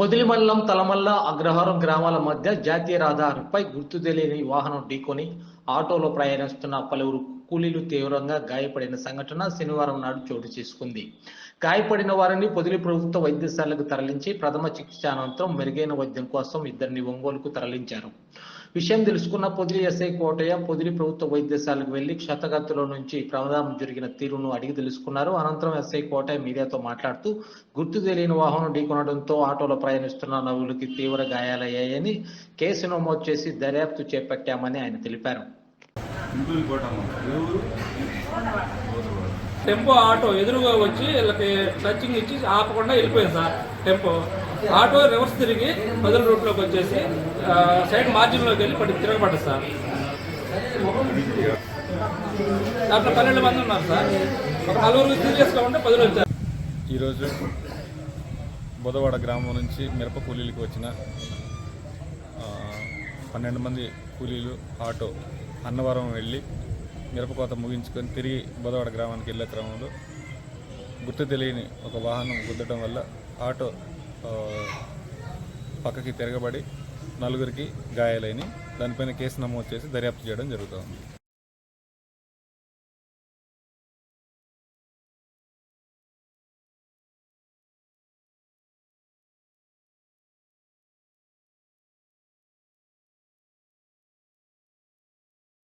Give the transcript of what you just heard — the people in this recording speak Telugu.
పొదిలిమల్లం తలమల్ల అగ్రహారం గ్రామాల మధ్య జాతీయ రహదారిపై గుర్తు తెలియని వాహనం ఢీకొని ఆటోలో ప్రయాణిస్తున్న పలువురు కూలీలు తీవ్రంగా గాయపడిన సంఘటన శనివారం నాడు చోటు చేసుకుంది. గాయపడిన వారిని పొదిలి ప్రభుత్వ వైద్యశాలకు తరలించి ప్రథమ చికిత్స అనంతరం మెరుగైన వైద్యం కోసం ఇద్దరిని ఒంగోలుకు తరలించారు. విషయం తెలుసుకున్న పొదిలి ఎస్ఐ కోటయ్య పొదిలి ప్రభుత్వ వైద్యశాలకు వెళ్ళి క్షతగతిలో నుంచి ప్రమాదం జరిగిన తీరును అడిగి తెలుసుకున్నారు. అనంతరం ఎస్ఐ కోటయ్య మీడియాతో మాట్లాడుతూ గుర్తు తెలియని వాహనం ఢీకొనడంతో ఆటోలో ప్రయాణిస్తున్న నవ్వులకి తీవ్ర గాయాలయ్యాయని కేసు నమోదు చేసి దర్యాప్తు చేపట్టామని ఆయన తెలిపారు. గుంటూరు కోటమ్మ ఎవరు టెంపో ఆటో ఎదురుగా వచ్చి వీళ్ళకి టచింగ్ ఇచ్చి ఆపకుండా వెళ్ళిపోయింది సార్ టెంపో. ఆటో రివర్స్ తిరిగి బదులు రూట్లోకి వచ్చేసి సైడ్ మార్జిన్లోకి వెళ్ళి పడి తిరగబడ్డది సార్. దాంట్లో పన్నెండు మంది ఉన్నారు సార్. ఒక నలుగురు సీరియస్గా ఉంటే పదులు వచ్చారు. ఈరోజు బుధవాడ గ్రామం నుంచి మిరప కూలీలకు వచ్చిన పన్నెండు మంది కూలీలు ఆటో అన్నవరం వెళ్ళి మిరపకోత ముగించుకొని తిరిగి బుధవాడ గ్రామానికి వెళ్ళే క్రమంలో గుర్తు తెలియని ఒక వాహనం గుద్దడం వల్ల ఆటో పక్కకి తిరగబడి నలుగురికి గాయాలైన దానిపైన కేసు నమోదు చేసి దర్యాప్తు చేయడం జరుగుతుంది.